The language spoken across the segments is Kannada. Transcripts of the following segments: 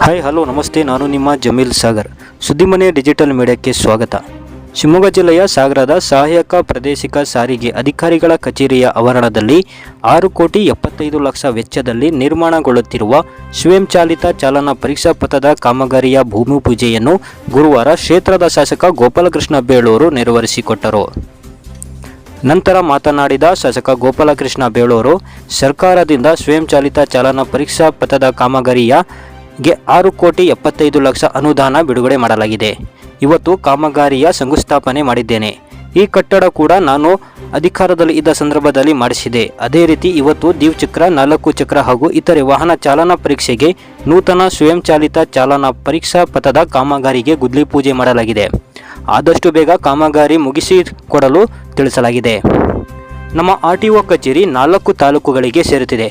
ಹಾಯ್ ಹಲೋ ನಮಸ್ತೆ. ನಾನು ನಿಮ್ಮ ಜಮೀಲ್ ಸಾಗರ್. ಸುದ್ದಿಮನೆ ಡಿಜಿಟಲ್ ಮೀಡಿಯಾಕ್ಕೆ ಸ್ವಾಗತ. ಶಿವಮೊಗ್ಗ ಜಿಲ್ಲೆಯ ಸಾಗರದ ಸಹಾಯಕ ಪ್ರಾದೇಶಿಕ ಸಾರಿಗೆ ಅಧಿಕಾರಿಗಳ ಕಚೇರಿಯ ಆವರಣದಲ್ಲಿ ಆರು ಕೋಟಿ ಎಪ್ಪತ್ತೈದು ಲಕ್ಷ ವೆಚ್ಚದಲ್ಲಿ ನಿರ್ಮಾಣಗೊಳ್ಳುತ್ತಿರುವ ಸ್ವಯಂಚಾಲಿತ ಚಾಲನಾ ಪರೀಕ್ಷಾ ಪಥದ ಕಾಮಗಾರಿಯ ಭೂಮಿ ಪೂಜೆಯನ್ನು ಗುರುವಾರ ಕ್ಷೇತ್ರದ ಶಾಸಕ ಗೋಪಾಲಕೃಷ್ಣ ಬೇಳೂರು ನೆರವೇರಿಸಿಕೊಟ್ಟರು. ನಂತರ ಮಾತನಾಡಿದ ಶಾಸಕ ಗೋಪಾಲಕೃಷ್ಣ ಬೇಳೂರು, ಸರ್ಕಾರದಿಂದ ಸ್ವಯಂಚಾಲಿತ ಚಾಲನಾ ಪರೀಕ್ಷಾ ಪಥದ ಕಾಮಗಾರಿಯಗೆ ಆರು ಕೋಟಿ ಎಪ್ಪತ್ತೈದು ಲಕ್ಷ ಅನುದಾನ ಬಿಡುಗಡೆ ಮಾಡಲಾಗಿದೆ. ಇವತ್ತು ಕಾಮಗಾರಿಯ ಶಂಕುಸ್ಥಾಪನೆ ಮಾಡಿದ್ದೇನೆ. ಈ ಕಟ್ಟಡ ಕೂಡ ನಾನು ಅಧಿಕಾರದಲ್ಲಿ ಇದ್ದ ಸಂದರ್ಭದಲ್ಲಿ ಮಾಡಿಸಿದೆ. ಅದೇ ರೀತಿ ಇವತ್ತು ದ್ವಿಚಕ್ರ, ನಾಲ್ಕು ಚಕ್ರ ಹಾಗೂ ಇತರೆ ವಾಹನ ಚಾಲನಾ ಪರೀಕ್ಷೆಗೆ ನೂತನ ಸ್ವಯಂಚಾಲಿತ ಚಾಲನಾ ಪರೀಕ್ಷಾ ಪಥದ ಕಾಮಗಾರಿಗೆ ಗುದ್ಲಿ ಪೂಜೆ ಮಾಡಲಾಗಿದೆ. ಆದಷ್ಟು ಬೇಗ ಕಾಮಗಾರಿ ಮುಗಿಸಿ ಕೊಡಲು ತಿಳಿಸಲಾಗಿದೆ. ನಮ್ಮ ಆರ್ ಟಿ ಒ ಕಚೇರಿ ನಾಲ್ಕು ತಾಲೂಕುಗಳಿಗೆ ಸೇರುತ್ತಿದೆ.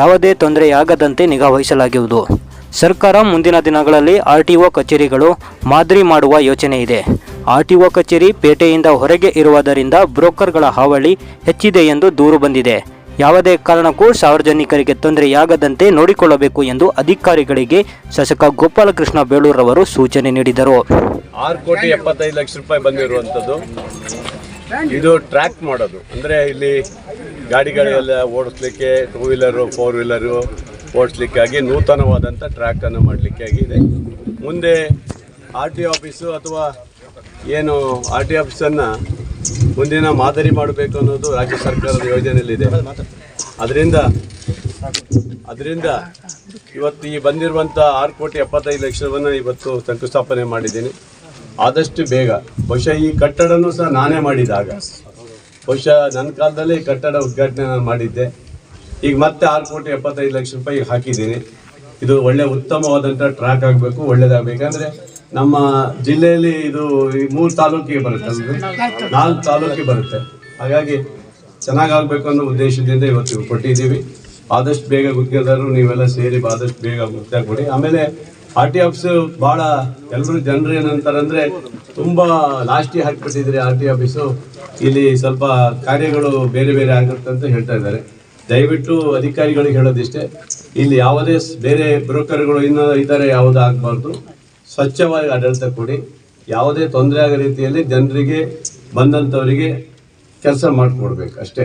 ಯಾವುದೇ ತೊಂದರೆಯಾಗದಂತೆ ನಿಗಾ ವಹಿಸಲಾಗುವುದು ಸರ್ಕಾರ ಮುಂದಿನ ದಿನಗಳಲ್ಲಿ ಆರ್ ಟಿ ಒ ಕಚೇರಿಗಳು ಮಾದರಿ ಮಾಡುವ ಯೋಚನೆ ಇದೆ. ಆರ್ ಟಿ ಒ ಕಚೇರಿ ಪೇಟೆಯಿಂದ ಹೊರಗೆ ಇರುವುದರಿಂದ ಬ್ರೋಕರ್ಗಳ ಹಾವಳಿ ಹೆಚ್ಚಿದೆ ಎಂದು ದೂರು ಬಂದಿದೆ. ಯಾವುದೇ ಕಾರಣಕ್ಕೂ ಸಾರ್ವಜನಿಕರಿಗೆ ತೊಂದರೆಯಾಗದಂತೆ ನೋಡಿಕೊಳ್ಳಬೇಕು ಎಂದು ಅಧಿಕಾರಿಗಳಿಗೆ ಶಾಸಕ ಗೋಪಾಲಕೃಷ್ಣ ಬೇಳೂರವರು ಸೂಚನೆ ನೀಡಿದರು. ಆರು ಕೋಟಿ ಎಪ್ಪತ್ತೈದು ಲಕ್ಷ ರೂಪಾಯಿ ಬಂದಿರುವಂಥದ್ದು. ಇದು ಟ್ರ್ಯಾಕ್ ಮಾಡೋದು. ಅಂದರೆ ಇಲ್ಲಿ ಗಾಡಿಗಳೆಲ್ಲ ಓಡಿಸ್ಲಿಕ್ಕೆ ಟೂ ವೀಲರು ಫೋರ್ ವೀಲರು ಓಡಿಸ್ಲಿಕ್ಕಾಗಿ ನೂತನವಾದಂಥ ಟ್ರ್ಯಾಕನ್ನು ಮಾಡಲಿಕ್ಕೆ ಆಗಿದೆ. ಮುಂದೆ ಆರ್ ಟಿ ಆಫೀಸು ಅಥವಾ ಏನು ಆರ್ ಟಿ ಆಫೀಸನ್ನು ಮುಂದಿನ ಮಾದರಿ ಮಾಡಬೇಕು ಅನ್ನೋದು ರಾಜ್ಯ ಸರ್ಕಾರದ ಯೋಜನೆಯಲ್ಲಿದೆ. ಅದರಿಂದ ಅದರಿಂದ ಇವತ್ತು ಈ ಬಂದಿರುವಂಥ ಆರು ಕೋಟಿ ಎಪ್ಪತ್ತೈದು ಲಕ್ಷವನ್ನು ಇವತ್ತು ಶಂಕುಸ್ಥಾಪನೆ ಮಾಡಿದ್ದೀನಿ. ಆದಷ್ಟು ಬೇಗ. ಬಹುಶಃ ಈ ಕಟ್ಟಡನೂ ಸಹ ನಾನೇ ಮಾಡಿದಾಗ ಬಹುಶಃ ನನ್ನ ಕಾಲದಲ್ಲೇ ಕಟ್ಟಡ ಉದ್ಘಾಟನೆ ಮಾಡಿದ್ದೆ. ಈಗ ಮತ್ತೆ ಆರು ಕೋಟಿ ಎಪ್ಪತ್ತೈದು ಲಕ್ಷ ರೂಪಾಯಿ ಹಾಕಿದ್ದೀನಿ. ಇದು ಒಳ್ಳೆ ಉತ್ತಮವಾದಂಥ ಟ್ರ್ಯಾಕ್ ಆಗಬೇಕು, ಒಳ್ಳೇದಾಗಬೇಕು. ನಮ್ಮ ಜಿಲ್ಲೆಯಲ್ಲಿ ಇದು ಮೂರು ತಾಲೂಕಿಗೆ ಬರುತ್ತೆ? ನಾಲ್ಕು ತಾಲೂಕಿಗೆ ಬರುತ್ತೆ. ಹಾಗಾಗಿ ಚೆನ್ನಾಗಾಗಬೇಕು ಅನ್ನೋ ಉದ್ದೇಶದಿಂದ ಇವತ್ತು ಇವು ಕೊಟ್ಟಿದ್ದೀವಿ. ಆದಷ್ಟು ಬೇಗ ಗುತ್ತಿಗೆದಾರರು ನೀವೆಲ್ಲ ಸೇರಿ ಆದಷ್ಟು ಬೇಗ ಗುತ್ತಿಗೆ ಕೊಡಿ. ಆಮೇಲೆ ಆರ್ ಟಿ ಆಫೀಸು ಭಾಳ ಎಲ್ಲರೂ ಜನರು ಏನಂತಾರೆ ಅಂದರೆ ತುಂಬ ಲಾಸ್ಟಿಗೆ ಹಾಕಿಬಿಟ್ಟಿದ್ರಿ ಆರ್ ಟಿ ಆಫೀಸು. ಇಲ್ಲಿ ಸ್ವಲ್ಪ ಕಾರ್ಯಗಳು ಬೇರೆ ಬೇರೆ ಆಗುತ್ತೆ ಅಂತ ಹೇಳ್ತಾ ಇದ್ದಾರೆ. ದಯವಿಟ್ಟು ಅಧಿಕಾರಿಗಳಿಗೆ ಹೇಳೋದಿಷ್ಟೇ ಇಲ್ಲಿ ಯಾವುದೇ ಬೇರೆ ಬ್ರೋಕರ್ಗಳು ಇನ್ನೂ ಇದ್ದಾರೆ ಯಾವುದೂ ಆಗಬಾರ್ದು. ಸ್ವಚ್ಛವಾಗಿ ಆಡಳಿತ ಕೊಡಿ. ಯಾವುದೇ ತೊಂದರೆ ಆಗೋ ರೀತಿಯಲ್ಲಿ ಜನರಿಗೆ ಬಂದಂಥವರಿಗೆ ಕೆಲಸ ಮಾಡಿಕೊಡ್ಬೇಕು ಅಷ್ಟೇ.